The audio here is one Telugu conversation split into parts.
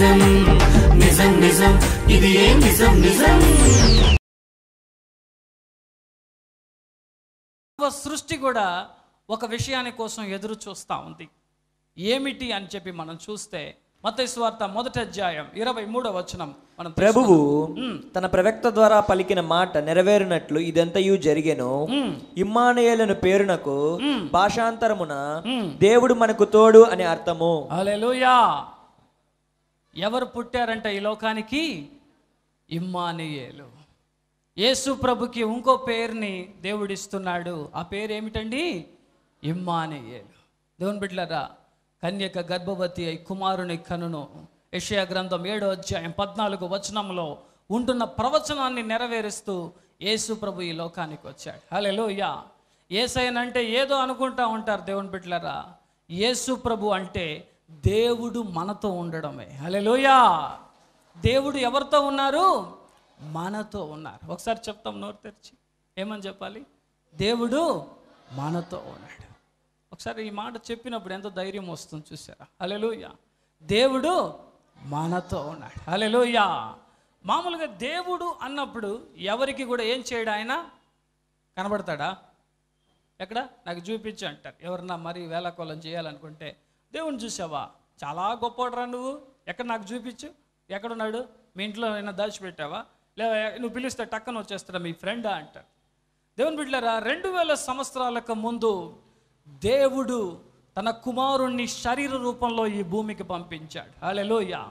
నిజం నిజం నిజం. ఇది ఏ నిజం నిజం? సృష్టి కూడా ఒక విషయాని కోసం ఎదురు చూస్తూ ఉంది. ఏమిటి అని చెప్పి మనం చూస్తే మత్తయి సువార్త మొదటి అధ్యాయం ఇరవై మూడవ వచనం మనం ప్రభువు తన ప్రవక్త ద్వారా పలికిన మాట నెరవేరునట్లు ఇదంతయు జరిగెను. ఇమ్మానుయేలను పేరునకు భాషాంతరమున దేవుడు మనకు తోడు అని అర్థము. హల్లెలూయా. ఎవరు పుట్టారంట ఈ లోకానికి? ఇమ్మానియేలు. యేసు ప్రభుకి ఇంకో పేరుని దేవుడిస్తున్నాడు. ఆ పేరు ఏమిటండి ఇమ్మానియేలు. దేవుని బిడ్డలరా కన్యక గర్భవతి అయి కుమారుని కనును యషయా గ్రంథం ఏడో అధ్యాయం పద్నాలుగు వచనంలో ఉంటున్న ప్రవచనాన్ని నెరవేరుస్తూ యేసు ప్రభు ఈ లోకానికి వచ్చాడు. హల్లెలూయా. ఏసైనంటే ఏదో అనుకుంటా ఉంటారు దేవుని బిడ్డలరా. యేసు ప్రభు అంటే దేవుడు మనతో ఉండడమే. హల్లెలూయా. దేవుడు ఎవరితో ఉన్నారు? మనతో ఉన్నారు. ఒకసారి చెప్తాం నోరు తెరిచి. ఏమని చెప్పాలి? దేవుడు మనతో ఉన్నాడు. ఒకసారి ఈ మాట చెప్పినప్పుడు ఎంతో ధైర్యం వస్తుంది చూసారా? హల్లెలూయా. దేవుడు మనతో ఉన్నాడు. హల్లెలూయా. మామూలుగా దేవుడు అన్నప్పుడు ఎవరికి కూడా ఏం చేయడు ఆయన? కనబడతాడా? ఎక్కడ? నాకు చూపించు అంటారు. ఎవరన్నా మరి వేళకోళం చేయాలనుకుంటే దేవుని చూసావా? చాలా గొప్పవాడురా నువ్వు. ఎక్కడ నాకు చూపించు. ఎక్కడున్నాడు? మీ ఇంట్లో ఏమైనా దాచిపెట్టావా? లేదా నువ్వు పిలిస్తే టక్కన వచ్చేస్తాడా మీ ఫ్రెండా అంటారు దేవుని బిడ్డలారా రెండు వేల సంవత్సరాలకు ముందు దేవుడు తన కుమారుణ్ణి శరీర రూపంలో ఈ భూమికి పంపించాడు. అలెలోయ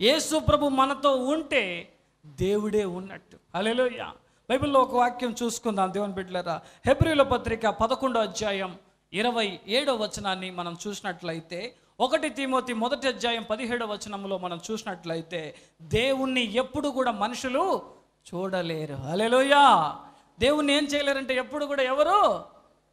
యేసు ప్రభు మనతో ఉంటే దేవుడే ఉన్నట్టు. అలెలోయ బైబిల్లో ఒక వాక్యం చూసుకుందాం దేవుని బిడ్డలారా. హెబ్రిల పత్రిక పదకొండో అధ్యాయం ఇరవై ఏడో వచనాన్ని మనం చూసినట్లయితే ఒకటి తిమోతి మొదటి అధ్యాయం పదిహేడో వచనంలో మనం చూసినట్లయితే దేవుణ్ణి ఎప్పుడు కూడా మనుషులు చూడలేరు. అలెలోయా దేవుణ్ణి ఏం చేయలేరంటే ఎప్పుడు కూడా ఎవరు?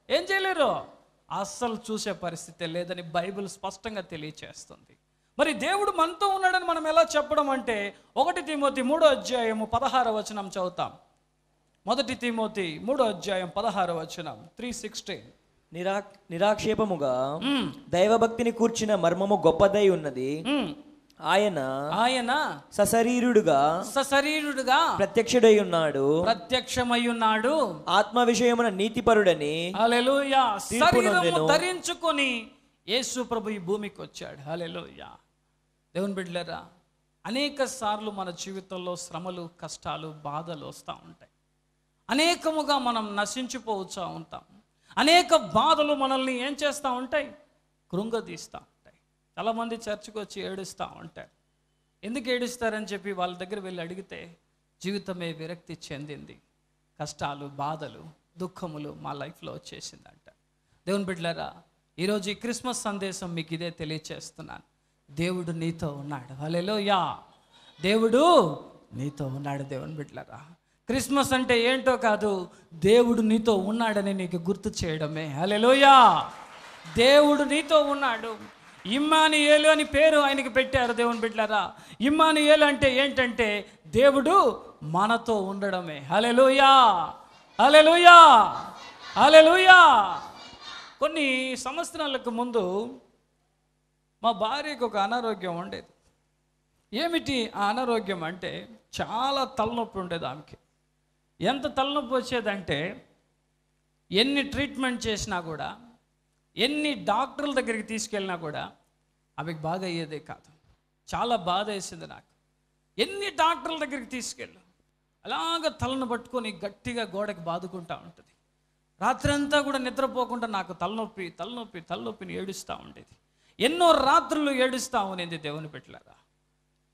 ఏం చేయలేరు? అస్సలు చూసే పరిస్థితి లేదని బైబిల్ స్పష్టంగా తెలియచేస్తుంది. మరి దేవుడు మనతో ఉన్నాడని మనం ఎలా చెప్పడం అంటే ఒకటి తిమోతి మూడో అధ్యాయము పదహార వచనం చదువుతాం. మొదటి తిమోతి మూడో అధ్యాయం పదహార వచనం త్రీ సిక్స్టీన్ నిరా నిరాక్షేపముగా దైవభక్తిని కూర్చిన మర్మము గొప్పదై ఉన్నది. ఆయన ఆయన సశరీరుడుగా సశరీరుడుగా ప్రత్యక్షుడై ఉన్నాడు. ప్రత్యక్షమై ఉన్నాడు. ఆత్మ విషయమున నీతిపరుడని హల్లెలూయా. శరీరము. ధరించుకొని యేసు ప్రభు ఈ భూమికి వచ్చాడు. హల్లెలూయా. దేవుని బిడ్డలారా అనేక సార్లు మన జీవితంలో శ్రమలు కష్టాలు బాధలు వస్తూ ఉంటాయి. అనేకముగా మనం నశించిపోవచ్చా ఉంటాం. అనేక బాధలు మనల్ని ఏం చేస్తూ ఉంటాయి? కృంగదీస్తూ ఉంటాయి. చాలామంది చర్చకు వచ్చి ఏడుస్తూ ఉంటారు. ఎందుకు ఏడుస్తారని చెప్పి వాళ్ళ దగ్గర వెళ్ళి అడిగితే జీవితమే విరక్తి చెందింది. కష్టాలు బాధలు దుఃఖములు మా లైఫ్లో వచ్చేసిందంట. దేవుని బిడ్డలారా ఈరోజు ఈ క్రిస్మస్ సందేశం మీకు ఇదే తెలియచేస్తున్నాను. దేవుడు నీతో ఉన్నాడు. హల్లెలూయా! దేవుడు నీతో ఉన్నాడు దేవుని బిడ్డలారా. క్రిస్మస్ అంటే ఏంటో కాదు దేవుడు నీతో ఉన్నాడని నీకు గుర్తు చేయడమే. హల్లెలూయా! దేవుడు నీతో ఉన్నాడు. ఇమ్మానియేలు అని పేరు ఆయనకి పెట్టారు దేవుని బిడ్డారా ఇమ్మానుయేలు అంటే ఏంటంటే దేవుడు మనతో ఉండడమే. హల్లెలూయా! హల్లెలూయా! హల్లెలూయా! కొన్ని సంవత్సరాలకు ముందు మా భార్యకు ఒక అనారోగ్యం ఉండేది. ఏమిటి ఆ అనారోగ్యం అంటే చాలా తలనొప్పి ఉండేది ఆమెకి. ఎంత తలనొప్పి వచ్చేదంటే ఎన్ని ట్రీట్మెంట్ చేసినా కూడా ఎన్ని డాక్టర్ల దగ్గరికి తీసుకెళ్ళినా కూడా అవి బాగా అయ్యేదే కాదు. చాలా బాధ వేసింది నాకు. ఎన్ని డాక్టర్ల దగ్గరికి తీసుకెళ్ళు అలాగ తలను పట్టుకొని గట్టిగా గోడకి బాదుకుంటా ఉంటుంది. రాత్రంతా కూడా నిద్రపోకుండా నాకు తలనొప్పి తలనొప్పి తలనొప్పిని ఏడుస్తూ ఉండేది. ఎన్నో రాత్రులు ఏడుస్తూ ఉండేది దేవుని పెట్టలారా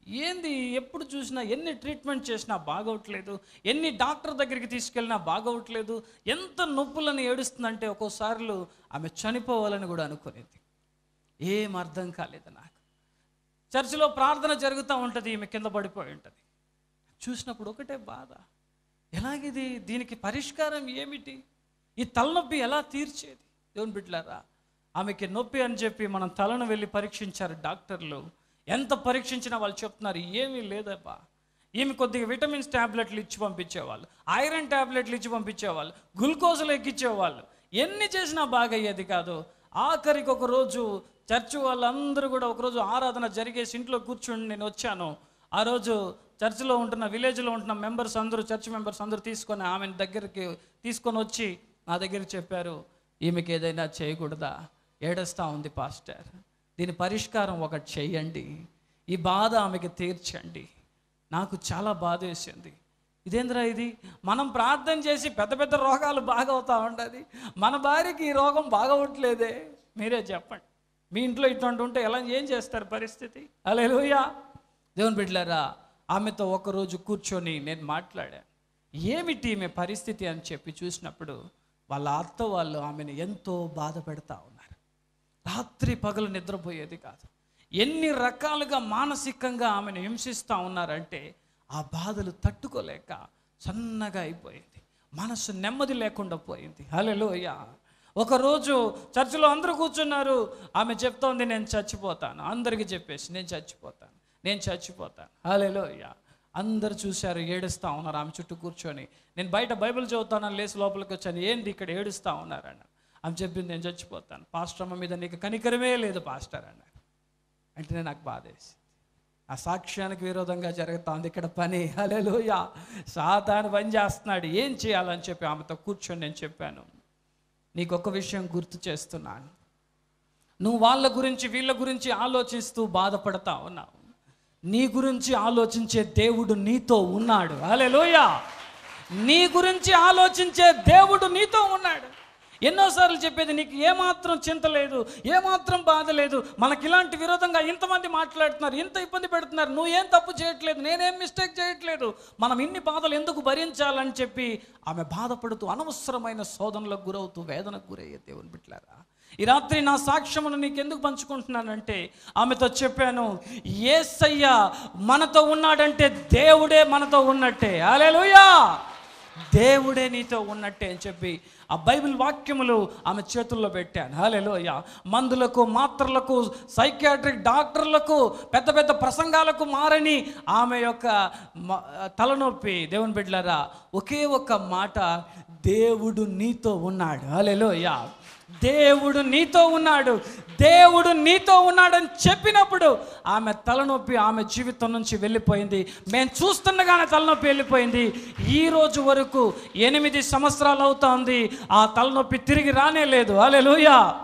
ఏంది ఎప్పుడు చూసినా ఎన్ని ట్రీట్మెంట్ చేసినా బాగవట్లేదు ఎన్ని డాక్టర్ దగ్గరికి తీసుకెళ్ళినా బాగవట్లేదు ఎంత నొప్పులను ఏడుస్తుందంటే ఒక్కోసార్లు ఆమె చనిపోవాలని కూడా అనుకునేది ఏం అర్థం కాలేదు నాకు. చర్చిలో ప్రార్థన జరుగుతూ ఉంటుంది ఈమె కింద పడిపోయి ఉంటుంది. చూసినప్పుడు ఒకటే బాధ. ఎలాగిది దీనికి పరిష్కారం ఏమిటి? ఈ తలనొప్పి ఎలా తీర్చేది? దేవుని బిడ్డలారా ఆమెకి నొప్పి అని చెప్పి మనం తలను వెళ్ళి పరీక్షించారు డాక్టర్లు. ఎంత పరీక్షించినా వాళ్ళు చెప్తున్నారు ఏమీ లేదబ్బా. ఈమె కొద్దిగా విటమిన్స్ ట్యాబ్లెట్లు ఇచ్చి పంపించేవాళ్ళు ఐరన్ ట్యాబ్లెట్లు ఇచ్చి పంపించేవాళ్ళు గ్లూకోజులు ఎక్కించేవాళ్ళు ఎన్ని చేసినా బాగా అయ్యేది కాదు. ఆఖరికి ఒక రోజు చర్చ్ వాళ్ళందరూ కూడా ఒకరోజు ఆరాధన జరిగేసి ఇంట్లో కూర్చుని నేను వచ్చాను. ఆ రోజు చర్చిలో ఉంటున్న విలేజ్లో ఉంటున్న మెంబర్స్ అందరూ చర్చ్ మెంబర్స్ అందరూ తీసుకొని ఆమెను దగ్గరికి తీసుకొని వచ్చి నా దగ్గర చెప్పారు ఈమెకి ఏదైనా చేయకూడదా? ఏడుస్తూ ఉంది పాస్టర్. దీని పరిష్కారం ఒకటి చేయండి. ఈ బాధ ఆమెకి తీర్చండి. నాకు చాలా బాధ వేసింది. ఇదేంద్రా ఇది? మనం ప్రార్థన చేసి పెద్ద పెద్ద రోగాలు బాగవుతూ ఉండదు. మన భార్యకి ఈ రోగం బాగవట్లేదే. మీరే చెప్పండి. మీ ఇంట్లో ఇటువంటి ఉంటే ఎలా ఏం చేస్తారు పరిస్థితి? అలేలుయా దేవుని బిడ్డలారా ఆమెతో ఒకరోజు కూర్చొని నేను మాట్లాడాను. ఏమిటి ఈమె పరిస్థితి అని చెప్పి చూసినప్పుడు వాళ్ళ అత్త వాళ్ళు ఆమెను ఎంతో బాధ పెడతా ఉన్నారు. రాత్రి పగలు నిద్రపోయేది కాదు. ఎన్ని రకాలుగా మానసికంగా ఆమెను హింసిస్తూ ఉన్నారంటే ఆ బాధలు తట్టుకోలేక సన్నగా అయిపోయింది. మనసు నెమ్మది లేకుండా పోయింది. హలోయ ఒకరోజు చర్చిలో అందరూ కూర్చున్నారు. ఆమె చెప్తోంది నేను చచ్చిపోతాను. అందరికీ చెప్పేసి నేను చచ్చిపోతాను. నేను చచ్చిపోతాను. హలోయ అందరు చూశారు ఏడుస్తూ ఉన్నారు. ఆమె చుట్టూ కూర్చొని నేను బయట బైబిల్ చదువుతానని లేచి లోపలికి వచ్చాను. ఏంటి ఇక్కడ ఏడుస్తూ ఉన్నారన్న ఆమె చెప్పింది నేను చచ్చిపోతాను. పాస్టర్ అమ్మ మీద నీకు కనికరమే లేదు పాస్టర్ అన్న వెంటనే నాకు బాధేసి ఆ సాక్ష్యానికి విరోధంగా జరుగుతోంది ఇక్కడ పని. హలోయ సాధారణ పని చేస్తున్నాడు. ఏం చేయాలని చెప్పి ఆమెతో కూర్చొని నేను చెప్పాను. నీకు ఒక విషయం గుర్తు చేస్తున్నాను. నువ్వు వాళ్ళ గురించి వీళ్ళ గురించి ఆలోచిస్తూ బాధపడతా ఉన్నావు. నీ గురించి ఆలోచించే దేవుడు నీతో ఉన్నాడు. హలోయ నీ గురించి ఆలోచించే దేవుడు నీతో ఉన్నాడు. ఎన్నోసార్లు చెప్పేది నీకు ఏమాత్రం చింత లేదు ఏమాత్రం బాధ లేదు మనకి ఇలాంటి విరోధంగా ఇంతమంది మాట్లాడుతున్నారు ఇంత ఇబ్బంది పెడుతున్నారు నువ్వు ఏం తప్పు చేయట్లేదు నేనేం మిస్టేక్ చేయట్లేదు మనం ఇన్ని బాధలు ఎందుకు భరించాలని చెప్పి ఆమె బాధపడుతూ అనవసరమైన శోధనలకు గురవుతూ వేదనకు గురయ్యే దేవుని బిట్లారా ఈ రాత్రి నా సాక్ష్యమును నీకు ఎందుకు పంచుకుంటున్నానంటే ఆమెతో చెప్పాను ఏసయ్య మనతో ఉన్నాడంటే దేవుడే మనతో ఉన్నట్టే. అలెలుయా దేవుడే నీతో ఉన్నట్టే అని చెప్పి ఆ బైబిల్ వాక్యములు ఆమె చేతుల్లో పెట్టాను. హలోయ మందులకు మాత్రలకు సైకియాట్రిక్ డాక్టర్లకు పెద్ద పెద్ద ప్రసంగాలకు మారని ఆమె యొక్క తలనొప్పి. దేవుని బిడ్డలారా ఒకే ఒక్క మాట దేవుడు నీతో ఉన్నాడు. హలోయ దేవుడు నీతో ఉన్నాడు. దేవుడు నీతో ఉన్నాడని చెప్పినప్పుడు ఆమె తలనొప్పి ఆమె జీవితం నుంచి వెళ్ళిపోయింది. మేము చూస్తుండగానే తలనొప్పి వెళ్ళిపోయింది. ఈ రోజు వరకు ఎనిమిది సంవత్సరాలు అవుతోంది. ఆ తలనొప్పి తిరిగి రానే లేదు. అలెలుయా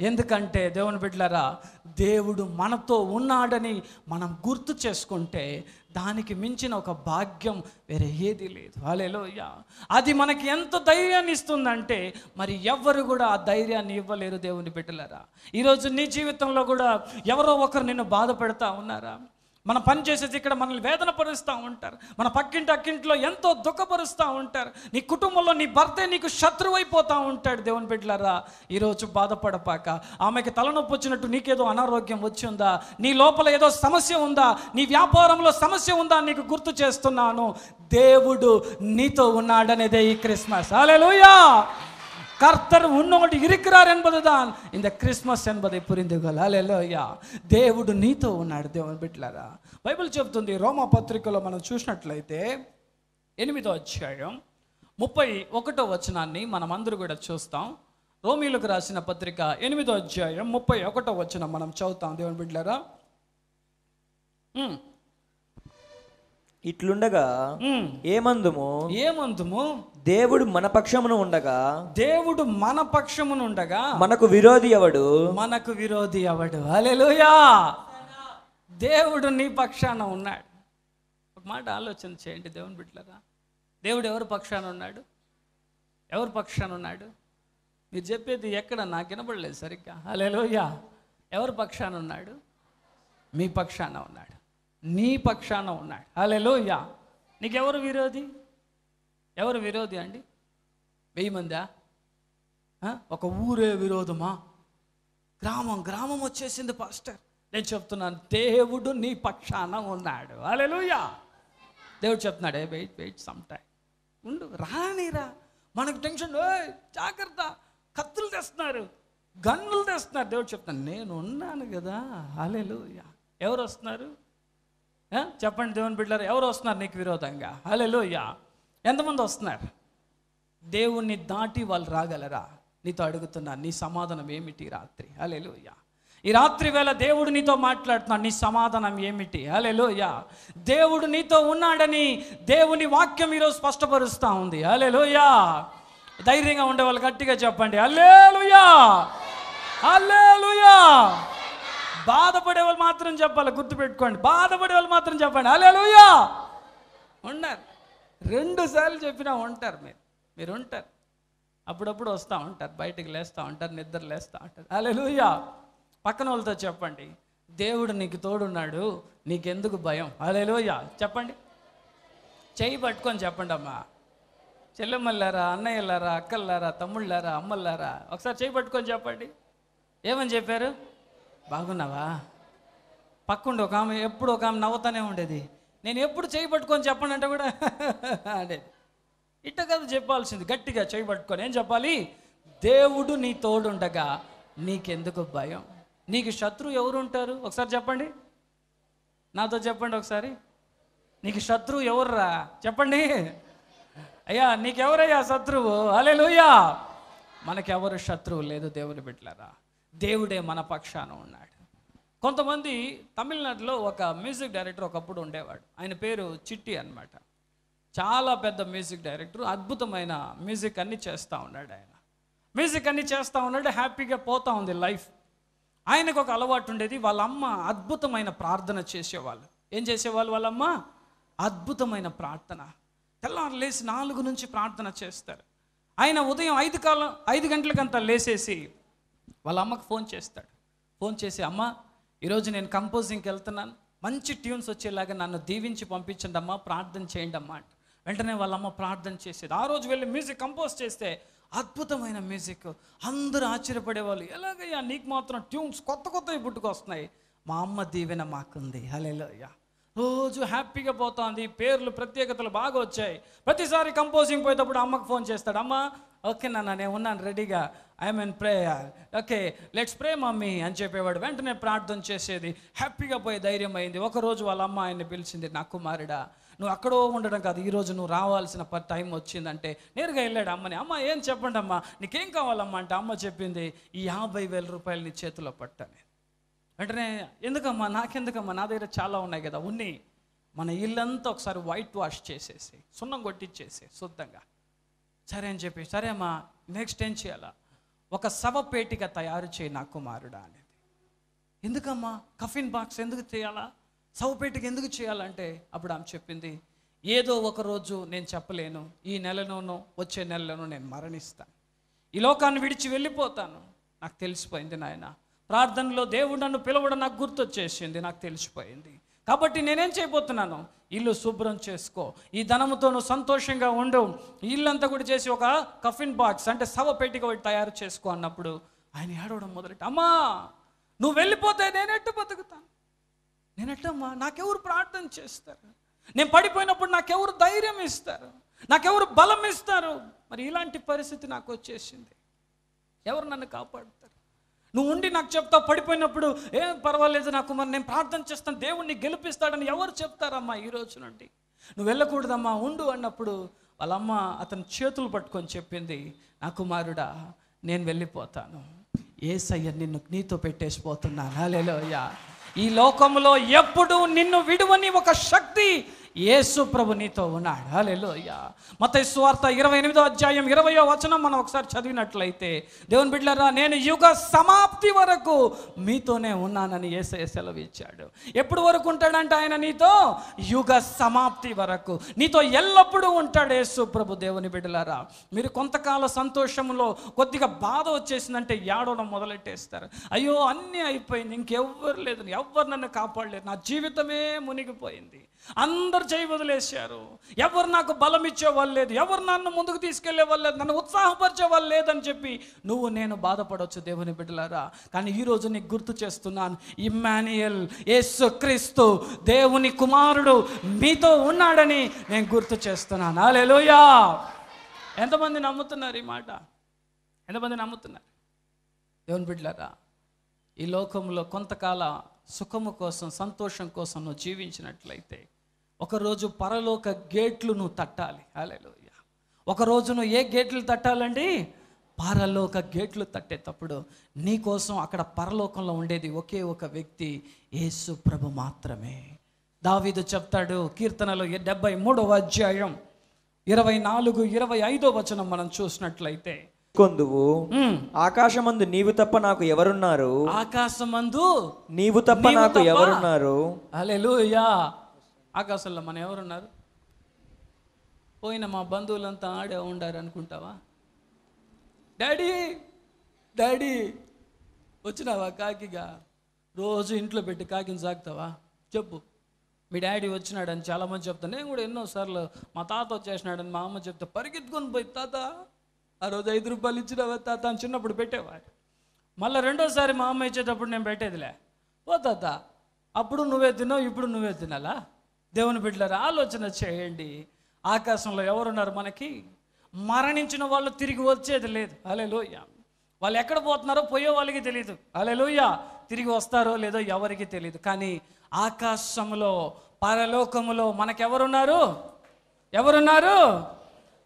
ఎందుకంటే దేవుని బిడ్డలారా దేవుడు మనతో ఉన్నాడని మనం గుర్తు చేసుకుంటే దానికి మించిన ఒక భాగ్యం వేరే ఏది లేదు. హల్లెలూయా. అది మనకి ఎంత ధైర్యాన్ని ఇస్తుందంటే మరి ఎవ్వరు కూడా ఆ ధైర్యాన్ని ఇవ్వలేరు దేవుని బిడ్డలారా. ఈరోజు నీ జీవితంలో కూడా ఎవరో ఒకరు నిన్ను బాధ పెడతా ఉన్నారా? మన పని చేసేది ఇక్కడ మనల్ని వేదన పరుస్తూ ఉంటారు. మన పక్కింటి అక్కింట్లో ఎంతో దుఃఖపరుస్తూ ఉంటారు. నీ కుటుంబంలో నీ భర్తే నీకు శత్రువు అయిపోతూ ఉంటాడు దేవుని బిడ్డలారా. ఈరోజు బాధపడపాక ఆమెకి తలనొప్పి వచ్చినట్టు నీకేదో అనారోగ్యం వచ్చిందా నీ లోపల ఏదో సమస్య ఉందా? నీ వ్యాపారంలో సమస్య ఉందా నీకు గుర్తు చేస్తున్నాను. దేవుడు నీతో ఉన్నాడనేదే ఈ క్రిస్మస్. అలెలుయా கர்த்தர் உன்னோடு இருக்கிறார் என்பதுதான். இந்த கிறிஸ்மస్ என்பதை పురింది హల్లెలూయా దేవుడు నీతో ఉన్నాడు దేవుని బిడ్డలారా బైబిల్ చెప్తుంది రోమా పత్రికలో మనం చూసినట్లయితే ఎనిమిదో అధ్యాయం ముప్పై ఒకటో వచనాన్ని అందరూ కూడా చూస్తాం రోమీలకు రాసిన పత్రిక ఎనిమిదో అధ్యాయం ముప్పై ఒకటో వచనం మనం చదువుతాం దేవుని బిడ్డలారా ఇట్లుండగా ఏమందుము ఏమందుము దేవుడు మన పక్షమును ఉండగా దేవుడు మన పక్షమునుండగా మనకు విరోధి ఎవడు? మనకు విరోధి అవడు హల్లెలూయా! దేవుడు నీ పక్షాన ఉన్నాడు. ఒక మాట ఆలోచన చేయండి దేవుని బిడ్డలరా. దేవుడు ఎవరు పక్షాన ఉన్నాడు? ఎవరు పక్షాన ఉన్నాడు? మీరు చెప్పేది ఎక్కడ? నాకు వినపడలేదు సరిగ్గా. హల్లెలూయా! ఎవరు పక్షాన ఉన్నాడు? మీ పక్షాన ఉన్నాడు. నీ పక్షాన ఉన్నాడు. హల్లెలూయా! నీకెవరు విరోధి? ఎవరు విరోధి అండి? వెయ్యి మందా? ఒక ఊరే విరోధమా? గ్రామం గ్రామం వచ్చేసింది పాస్టర్. నేను చెప్తున్నాను దేవుడు నీ పక్షాన ఉన్నాడు. అలెలుయా దేవుడు చెప్తున్నాడు ఏ వెయిట్ వెయిట్ సమ్ టైం ఉండు రానిరా. మనకు టెన్షన్ జాగ్రత్త. కత్తులు తెస్తున్నారు గన్నులు తెస్తున్నారు. దేవుడు చెప్తాను నేను ఉన్నాను కదా. అలెలుయా ఎవరు వస్తున్నారు? చెప్పండి దేవుని బిడ్డారు ఎవరు వస్తున్నారు నీకు విరోధంగా? అలెలుయా ఎంతమంది వస్తున్నారు? దేవుణ్ణి దాటి వాళ్ళు రాగలరా? నీతో అడుగుతున్నా నీ సమాధానం ఏమిటి రాత్రి? హల్లెలూయా. ఈ రాత్రి వేళ దేవుడు నీతో మాట్లాడుతున్నాడు నీ సమాధానం ఏమిటి? హల్లెలూయా. దేవుడు నీతో ఉన్నాడని దేవుని వాక్యం ఈరోజు స్పష్టపరుస్తూ ఉంది. హల్లెలూయా. ధైర్యంగా ఉండే వాళ్ళు గట్టిగా చెప్పండి. అల్లేలుయా హల్లెలూయా. బాధపడే వాళ్ళు మాత్రం చెప్పాలి గుర్తుపెట్టుకోండి. బాధపడే వాళ్ళు మాత్రం చెప్పండి. హల్లెలూయా. ఉన్నారు. రెండు సార్లు చెప్పినా ఉంటారు మీరు. మీరు ఉంటారు అప్పుడప్పుడు వస్తూ ఉంటారు. బయటికి లేస్తూ ఉంటారు. నిద్ర లేస్తూ ఉంటారు. హల్లెలూయా. పక్కన వాళ్ళతో చెప్పండి. దేవుడు నీకు తోడున్నాడు. నీకెందుకు భయం? హల్లెలూయా. చెప్పండి. చేయి పట్టుకొని చెప్పండి అమ్మా. చెల్లెమ్మల్లారా అన్నయ్యలారా అక్కల్లారా తమ్ముళ్ళారా అమ్మల్లారా? ఒకసారి చేయి పట్టుకొని చెప్పండి. ఏమని చెప్పారు? బాగున్నావా? పక్కుండి ఒక ఆమె ఎప్పుడు ఒక ఆమె నవ్వుతానే ఉండేది. నేను ఎప్పుడు చేయి పట్టుకొని చెప్పండి అంటే కూడా అదే. ఇట్ట కదా చెప్పాల్సింది గట్టిగా చేయబట్టుకొని ఏం చెప్పాలి? దేవుడు నీ తోడుండగా నీకెందుకు భయం? నీకు శత్రువు ఎవరు ఉంటారు ఒకసారి చెప్పండి. నాతో చెప్పండి ఒకసారి. నీకు శత్రువు ఎవర్రా? చెప్పండి. అయ్యా నీకెవరయ్యా శత్రువు? అలే లూయా మనకెవరు శత్రువు లేదు దేవుని బిడ్డలరా. దేవుడే మన పక్షాన ఉన్నాడు. కొంతమంది తమిళనాడులో ఒక మ్యూజిక్ డైరెక్టర్ ఒకప్పుడు ఉండేవాడు. ఆయన పేరు చిట్టి అన్నమాట. చాలా పెద్ద మ్యూజిక్ డైరెక్టర్ అద్భుతమైన మ్యూజిక్ అన్ని చేస్తూ ఉన్నాడు ఆయన. మ్యూజిక్ అన్ని చేస్తూ ఉన్నాడు హ్యాపీగా పోతా ఉంది లైఫ్. ఆయనకు ఒక అలవాటు ఉండేది వాళ్ళ అమ్మ అద్భుతమైన ప్రార్థన చేసేవాళ్ళు. ఏం చేసేవాళ్ళు వాళ్ళమ్మ? అద్భుతమైన ప్రార్థన. తెల్లారు లేచి నాలుగు నుంచి ప్రార్థన చేస్తారు. ఆయన ఉదయం ఐదు కాలం ఐదు గంటలకంతా లేసేసి వాళ్ళ అమ్మకు ఫోన్ చేస్తాడు. ఫోన్ చేసి అమ్మ ఈరోజు నేను కంపోజింగ్కి వెళ్తున్నాను. మంచి ట్యూన్స్ వచ్చేలాగా నన్ను దీవించి పంపించండి అమ్మా ప్రార్థన చేయండి అమ్మా వెంటనే వాళ్ళమ్మ ప్రార్థన చేసేది. ఆ రోజు వెళ్ళి మ్యూజిక్ కంపోజ్ చేస్తే అద్భుతమైన మ్యూజిక్ అందరూ ఆశ్చర్యపడేవాళ్ళు. ఎలాగయ్యా నీకు మాత్రం ట్యూన్స్ కొత్త కొత్తవి పుట్టుకొస్తున్నాయి. మా అమ్మ దీవెన మాకుంది. హలేలోయ్యా రోజు హ్యాపీగా పోతోంది. పేర్లు ప్రత్యేకతలు బాగా వచ్చాయి. ప్రతిసారి కంపోజింగ్ పోయేటప్పుడు అమ్మకు ఫోన్ చేస్తాడు. అమ్మ ఓకే నాన్న నేను ఉన్నాను రెడీగా I mean prayer okay let's pray mummy అని చెప్పేవాడు. వెంటనే ప్రార్థన చేసేది. హ్యాపీగా పోయి ధైర్యం అయింది. ఒకరోజు వాళ్ళ అమ్మ ఆయన్ని పిలిచింది నా కుమారుడా నువ్వు అక్కడో ఉండడం కాదు. ఈరోజు నువ్వు రావాల్సిన ప టైం వచ్చిందంటే నేరుగా వెళ్ళాడు అమ్మని. అమ్మ ఏం చెప్పండి అమ్మా నీకేం కావాలమ్మా? అంటే అమ్మ చెప్పింది ఈ యాభై వేల రూపాయలు నీ చేతిలో పట్టని వెంటనే ఎందుకమ్మా? నాకెందుకమ్మా? నా దగ్గర చాలా ఉన్నాయి కదా ఉన్ని. మన ఇల్లంతా ఒకసారి వైట్ వాష్ చేసేసి సున్నం కొట్టించేసి శుద్ధంగా. సరే అని చెప్పి సరే అమ్మా నెక్స్ట్ ఏం చేయాలా? ఒక శవపేటిక తయారు చేయి నా కుమారుడా అనేది. ఎందుకమ్మా? కఫిన్ బాక్స్ ఎందుకు చేయాలా శవపేటిక ఎందుకు చేయాలంటే అప్పుడు ఆమె చెప్పింది ఏదో ఒక రోజు నేను చెప్పలేను. ఈ నెలలోనూ వచ్చే నెలలోనూ నేను మరణిస్తాను. ఈ లోకాన్ని విడిచి వెళ్ళిపోతాను. నాకు తెలిసిపోయింది నాయన. ప్రార్థనలో దేవుడు నన్ను పిలవడం నాకు గుర్తొచ్చేసింది. నాకు తెలిసిపోయింది. కాబట్టి నేనేం చేయబోతున్నాను? ఇల్లు శుభ్రం చేసుకో. ఈ ధనముతో నువ్వు సంతోషంగా ఉండు. ఇల్లంతా కూడా చేసి ఒక కఫిన్ బాక్స్ అంటే శవ పెట్టిక ఒకటి తయారు చేసుకో అన్నప్పుడు ఆయన ఏడవడం మొదలెట్టి. అమ్మా నువ్వు వెళ్ళిపోతే నేనెట్టు బతుకుతాను? నేనెట్టమ్మా నాకెవరు ప్రార్థన చేస్తారు? నేను పడిపోయినప్పుడు నాకెవరు ధైర్యం ఇస్తారు? నాకెవరు బలం ఇస్తారు? మరి ఇలాంటి పరిస్థితి నాకు వచ్చేసింది. ఎవరు నన్ను కాపాడుతారు? నువ్వు ఉండి నాకు చెప్తావు పడిపోయినప్పుడు ఏం పర్వాలేదు నాకు మరి నేను ప్రార్థన చేస్తాను దేవుణ్ణి గెలిపిస్తాడని ఎవరు చెప్తారమ్మా ఈ రోజు నుండి? నువ్వు వెళ్ళకూడదమ్మా ఉండు అన్నప్పుడు వాళ్ళమ్మ అతని చేతులు పట్టుకొని చెప్పింది నా కుమారుడా నేను వెళ్ళిపోతాను. ఏసయ్య నిన్ను నీతో పెట్టేసిపోతున్నాను. హల్లెలూయా. ఈ లోకంలో ఎప్పుడు నిన్ను విడువని ఒక శక్తి యేసు ప్రభు నీతో ఉన్నాడు. హల్లెలూయా. మత స్వార్థ ఇరవై ఎనిమిదో అధ్యాయం ఇరవయో వచనం మనం ఒకసారి చదివినట్లయితే దేవుని బిడ్డరా నేను యుగ సమాప్తి వరకు మీతోనే ఉన్నానని యేసయ్య సెలవు ఇచ్చాడు ఎప్పుడు వరకు ఉంటాడంటే ఆయన నీతో? యుగ సమాప్తి వరకు. నీతో ఎల్లప్పుడూ ఉంటాడు యేసు ప్రభు దేవుని బిడ్డలారా. మీరు కొంతకాల సంతోషంలో కొద్దిగా బాధ వచ్చేసిందంటే ఏడవడం మొదలెట్టేస్తారు. అయ్యో అన్నీ అయిపోయింది ఇంకెవ్వరు లేదు ఎవ్వరు నన్ను కాపాడలేదు నా జీవితమే మునిగిపోయింది. అందరూ చేయి వదిలేశారు? ఎవరు నాకు బలం ఇచ్చేవాళ్ళు లేదు? ఎవరు నన్ను ముందుకు తీసుకెళ్ళే వాళ్ళు లేదు? నన్ను ఉత్సాహపరిచే వాళ్ళు లేదని చెప్పి నువ్వు నేను బాధపడవచ్చు దేవుని బిడ్డలారా. కానీ ఈ నీకు గుర్తు చేస్తున్నాను. ఇమ్మానియల్ యేసు క్రీస్తు దేవుని కుమారుడు మీతో ఉన్నాడని నేను గుర్తు చేస్తున్నాను. అలెలుయా ఎంతమంది నమ్ముతున్నారు ఈ మాట? ఎంతమంది నమ్ముతున్నారు? దేవుని బిడ్డలారా ఈ లోకంలో కొంతకాల సుఖము కోసం సంతోషం కోసం నువ్వు జీవించినట్లయితే ఒకరోజు పరలోక గేట్లు నువ్వు తట్టాలి. హల్లెలూయా. ఒకరోజు నువ్వు ఏ గేట్లు తట్టాలండి? పరలోక గేట్లు తట్టేటప్పుడు నీ కోసం అక్కడ పరలోకంలో ఉండేది ఒకే ఒక వ్యక్తి యేసు ప్రభు మాత్రమే. దావీదు చెప్తాడు కీర్తనలో డెబ్బై మూడవ అధ్యాయం ఇరవై నాలుగు ఇరవై ఐదో వచనం మనం చూసినట్లయితే కొందువు ఆకాశమందు నీవు తప్ప నాకు ఎవరున్నారు? ఆకాశమందు నీవు తప్ప నాకు? ఎవరున్నారు? అలెలుయా ఆకాశంలో మన ఎవరున్నారు? పోయిన మా బంధువులంతా ఆడే ఉండారు అనుకుంటావా? డాడీ! డాడీ! వచ్చినావా కాకిగా? రోజు ఇంట్లో పెట్టి కాకిని సాగుతావా చెప్పు. మీ డాడీ వచ్చినాడని చాలామంది చెప్తాను నేను కూడా ఎన్నోసార్లు మా తాత వచ్చేసినాడని మా అమ్మ చెప్తే పరిగెత్తుకొని పోయి తాత ఆ రోజు ఐదు రూపాయలు ఇచ్చినావా తాత? అని చిన్నప్పుడు పెట్టేవాడు మళ్ళీ రెండోసారి మా అమ్మ ఇచ్చేటప్పుడు నేను పెట్టేదిలే. ఓ తాత అప్పుడు నువ్వే తిన్నావు ఇప్పుడు నువ్వే తినాలా? దేవుని బిడ్డలారా ఆలోచన చేయండి. ఆకాశంలో ఎవరున్నారు మనకి? మరణించిన వాళ్ళు తిరిగి వచ్చేది లేదు. అలే వాళ్ళు ఎక్కడ పోతున్నారో పోయే వాళ్ళకి తెలియదు అలే తిరిగి వస్తారో లేదో ఎవరికి తెలియదు కానీ ఆకాశంలో పరలోకములో మనకెవరున్నారు? ఎవరున్నారు?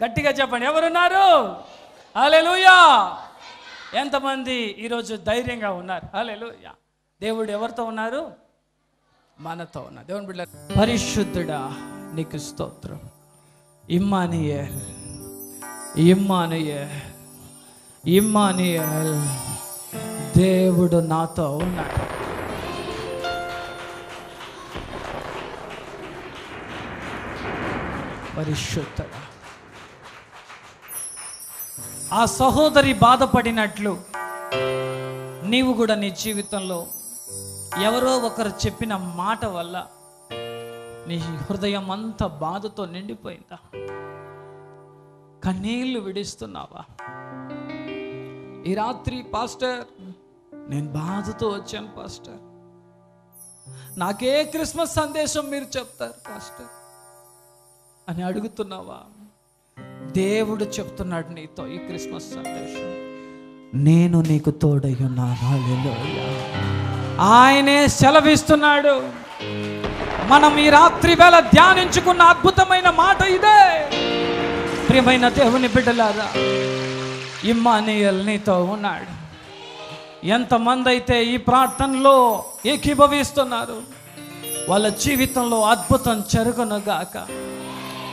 గట్టిగా చెప్పండి. ఎవరున్నారు? అలే లూయ ఎంతమంది ఈరోజు ధైర్యంగా ఉన్నారు? అలే లూయ దేవుడు ఎవరితో ఉన్నారు? మనతో ఉన్న. దేవుని బిడ్డ పరిశుద్ధుడా నీకు స్తోత్రం. ఇమ్మానియల్ ఇమ్మానియల్ ఇమ్మానియల్ దేవుడు నాతో ఉన్నాడు. పరిశుద్ధుడా ఆ సహోదరి బాధపడినట్లు నీవు కూడా నీ జీవితంలో ఎవరో ఒకరు చెప్పిన మాట వల్ల నీ హృదయం అంతా బాధతో నిండిపోయిందా? కన్నీళ్ళు విడిస్తున్నావా? ఈ రాత్రి పాస్టర్ నేను బాధతో వచ్చాను పాస్టర్. నాకే క్రిస్మస్ సందేశం మీరు చెప్తారు పాస్టర్ అని అడుగుతున్నావా? దేవుడు చెప్తున్నాడు నీతో ఈ క్రిస్మస్ సందేశం. నేను నీకు తోడై ఆయనే సెలవిస్తున్నాడు. మనం ఈ రాత్రి వేళ ధ్యానించుకున్న అద్భుతమైన మాట ఇదే. ప్రియమైన దేవుని బిడ్డలారా ఇమ్మానియల్ నీతో ఉన్నాడు. ఎంతమంది అయితే ఈ ప్రార్థనలో ఏకీభవిస్తున్నారు వాళ్ళ జీవితంలో అద్భుతం జరుగునుగాక.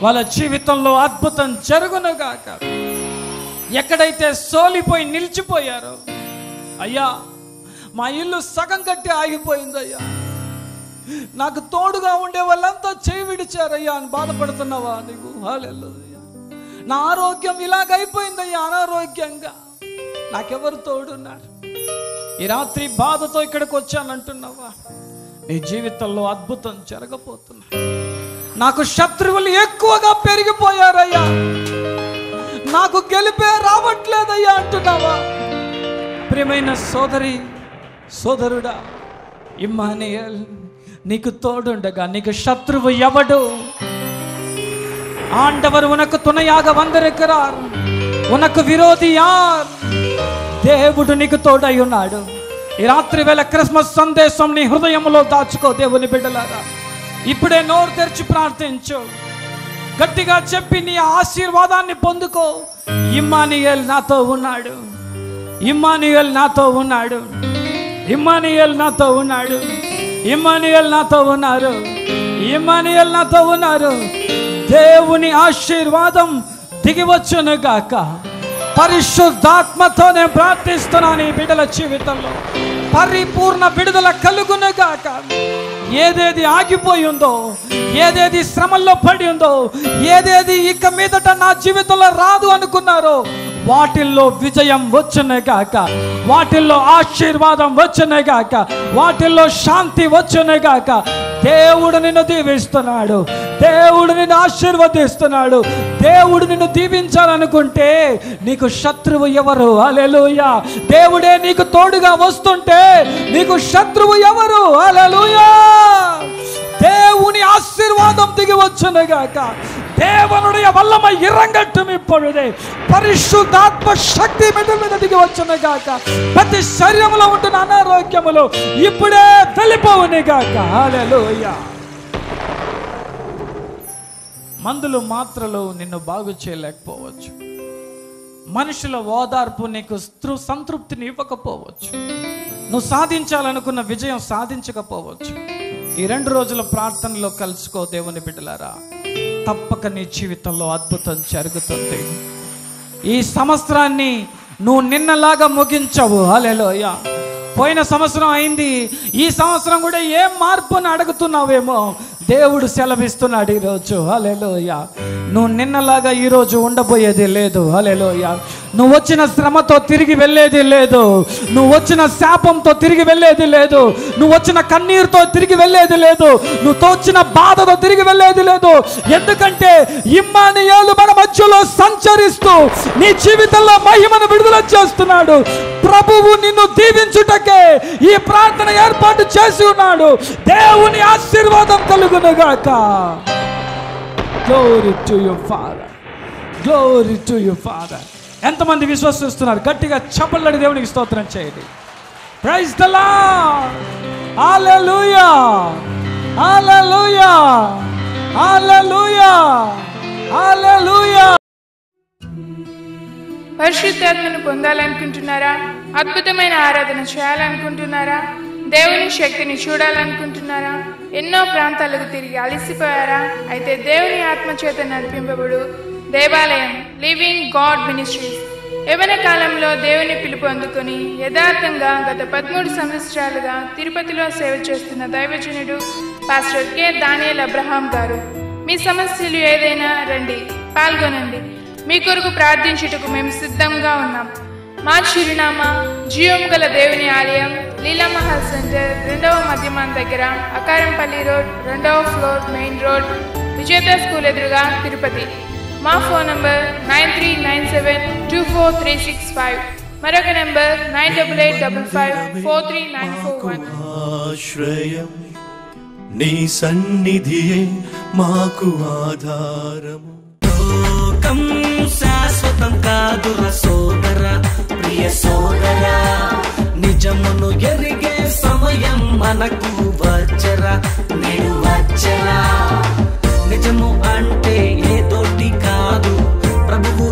వాళ్ళ జీవితంలో అద్భుతం జరుగునుగాక. ఎక్కడైతే సోలిపోయి నిలిచిపోయారో అయ్యా మా ఇల్లు సగం కట్టి ఆగిపోయిందయ్యా. నాకు తోడుగా ఉండే వాళ్ళంతా చేయి విడిచారయ్యా అని బాధపడుతున్నావా నీకు హల్లెలూయా. నా ఆరోగ్యం ఇలాగైపోయిందయ్యా అనారోగ్యంగా. నాకెవరు తోడున్నారు? ఈ రాత్రి బాధతో ఇక్కడికి వచ్చానంటున్నావా? నీ జీవితంలో అద్భుతం జరగబోతున్నా నాకు శత్రువులు ఎక్కువగా పెరిగిపోయారయ్యా. నాకు గెలిపే రావట్లేదయ్యా అంటున్నావా? ప్రియమైన సోదరి సోదరుడా ఇమ్మానియల్ నీకు తోడుండగా నీకు శత్రువు ఎవడు ஆண்டவர் உனக்கு துணையாக வந்திருக்கிறார் உனக்கு విరోధి యార్ దేవుడు నీకు తోడై ఉన్నాడు ఈ రాత్రి వేళ క్రిస్మస్ సందేశం నీ హృదయంలో దాచుకో దేవుని బిడ్డలారా ఇప్పుడే నోరు తెరిచి ప్రార్థించు గట్టిగా చెప్పి నీ ఆశీర్వాదాన్ని పొందుకో ఇమ్మానియల్ నాతో ఉన్నాడు ఇమ్మానియల్ నాతో ఉన్నాడు ఇమ్మానియల్ నాతో ఉన్నాడు. ఇమ్మానియల్ నాతో ఉన్నారు. ఇమ్మానియల్ నాతో ఉన్నారు. దేవుని ఆశీర్వాదం దిగివచ్చును గాక. పరిశుద్ధాత్మతో నేను ప్రార్థిస్తున్నాను ఈ బిడ్డల జీవితంలో. పరిపూర్ణ విడుదల కలుగును గాక. ఏదేది ఆగిపోయి ఉందో ఏదేది శ్రమల్లో పడి ఉందో ఏదేది ఇక మీదట నా జీవితంలో రాదు అనుకున్నారో వాటిల్లో విజయం వచ్చునే గాక. వాటిల్లో ఆశీర్వాదం వచ్చునే గాక. వాటిల్లో శాంతి వచ్చునే గాక. దేవుడు నిన్ను దీవిస్తున్నాడు. దేవుడు నిన్ను ఆశీర్వదిస్తున్నాడు. దేవుడు నిన్ను దీవించాలనుకుంటే నీకు శత్రువు ఎవరు? అలెలుయా దేవుడే నీకు తోడుగా వస్తుంటే నీకు శత్రువు ఎవరు? అలెలుయా దేవుని ఆశీర్వాదం దిగి వచ్చునుగాక தேவனுடைய வல்லமை இறங்கட்டும் இப்பொழுதே పరిశుద్ధాత్మ శక్తి మీద మీద దిగి వచ్చును గాక ప్రతి శరీరములో ఉంటున్న అనారోగ్యములు ఇప్పుడే వెళ్ళిపోవును గాక హల్లెలూయా మందులు మాత్రలు నిన్ను బాగు చేయలేకపోవచ్చు మనుషుల ఓదార్పు నీకు తృ సంతృప్తిని ఇవ్వకపోవచ్చు నువ్వు సాధించాలనుకున్న విజయం సాధించకపోవచ్చు ఈ రెండు రోజుల ప్రార్థనలో కలుసుకో దేవుని బిడ్డలారా తప్పక నీ జీవితంలో అద్భుతం జరుగుతుంది. ఈ సంవత్సరాన్ని నువ్వు నిన్నలాగా ముగించవు. అలెలోయ పోయిన సంవత్సరం అయింది. ఈ సంవత్సరం కూడా ఏం మార్పు అని అడుగుతున్నావేమో? దేవుడు సెలవిస్తున్నాడు ఈరోజు. అలెలోయ నువ్వు నిన్నలాగా ఈరోజు ఉండబోయేది లేదు. అలెలోయ నువ్వు వచ్చిన శ్రమతో తిరిగి వెళ్ళేది లేదు. నువ్వు వచ్చిన శాపంతో తిరిగి వెళ్ళేది లేదు. నువ్వు వచ్చిన కన్నీరుతో తిరిగి వెళ్ళేది లేదు. నువ్వు తోచిన బాధతో తిరిగి వెళ్ళేది లేదు. ఎందుకంటే ఇమ్మానియాలు మన మధ్యలో సంచరిస్తూ నీ జీవితంలో మహిమను విడుదల చేస్తున్నాడు. ప్రభువు నిన్ను దీవించుటకే ఈ ప్రార్థన ఏర్పాటు చేసి ఉన్నాడు. దేవుని ఆశీర్వాదం కలుగునుగాక. Glory to you father glory to you father ఎంతమంది విశ్వసిస్తున్నారు? గట్టిగా చప్పళ్ళని దేవునికి స్తోత్రం చేయండి. ప్రైజ్ ద హల్లెలూయా హల్లెలూయా హల్లెలూయా హల్లెలూయా పరిశుద్ధాత్మను పొందాలనుకుంటున్నారా? అద్భుతమైన ఆరాధన చేయాలనుకుంటున్నారా? దేవుని శక్తిని చూడాలనుకుంటున్నారా? ఎన్నో ప్రాంతాలకు తిరిగి అలసిపోయారా? అయితే దేవుని ఆత్మ చేత నడిపింపబడు దేవాలయం లివింగ్ గాడ్ మినిస్ట్రీస్. యవన కాలంలో దేవుని పిలుపు అందుకుని యథార్థంగా గత పదమూడు సంవత్సరాలుగా తిరుపతిలో సేవ చేస్తున్న దైవజనుడు పాస్టర్ కె. దానియల్ అబ్రహాం గారు. మీ సమస్యలు ఏదైనా రండి పాల్గొనండి. మీ కొరకు ప్రార్థించుటకు మేము సిద్ధంగా ఉన్నాం. మా చిరునామా జీవం గల దేవుని ఆలయం లీలామహల్ సెంటర్ రెండవ మధ్యమాన్ దగ్గర అకారంపల్లి రోడ్ రెండవ floor main road Vijetha school ఎదురుగా తిరుపతి. మా phone number nine three nine seven two four three six five. మరొక number nine double eight double five four three nine four one. ఆశ్రయం నీ సన్నిధియే మాకు ఆధారము. లోకం శాశ్వతం కాదుర సోదర ప్రియ సోదర. నిజమును ఎరిగే సమయం మనకు వచ్చరా నేడు వచ్చరా నిజము అంటే కాదు ప్రభువు యేసుని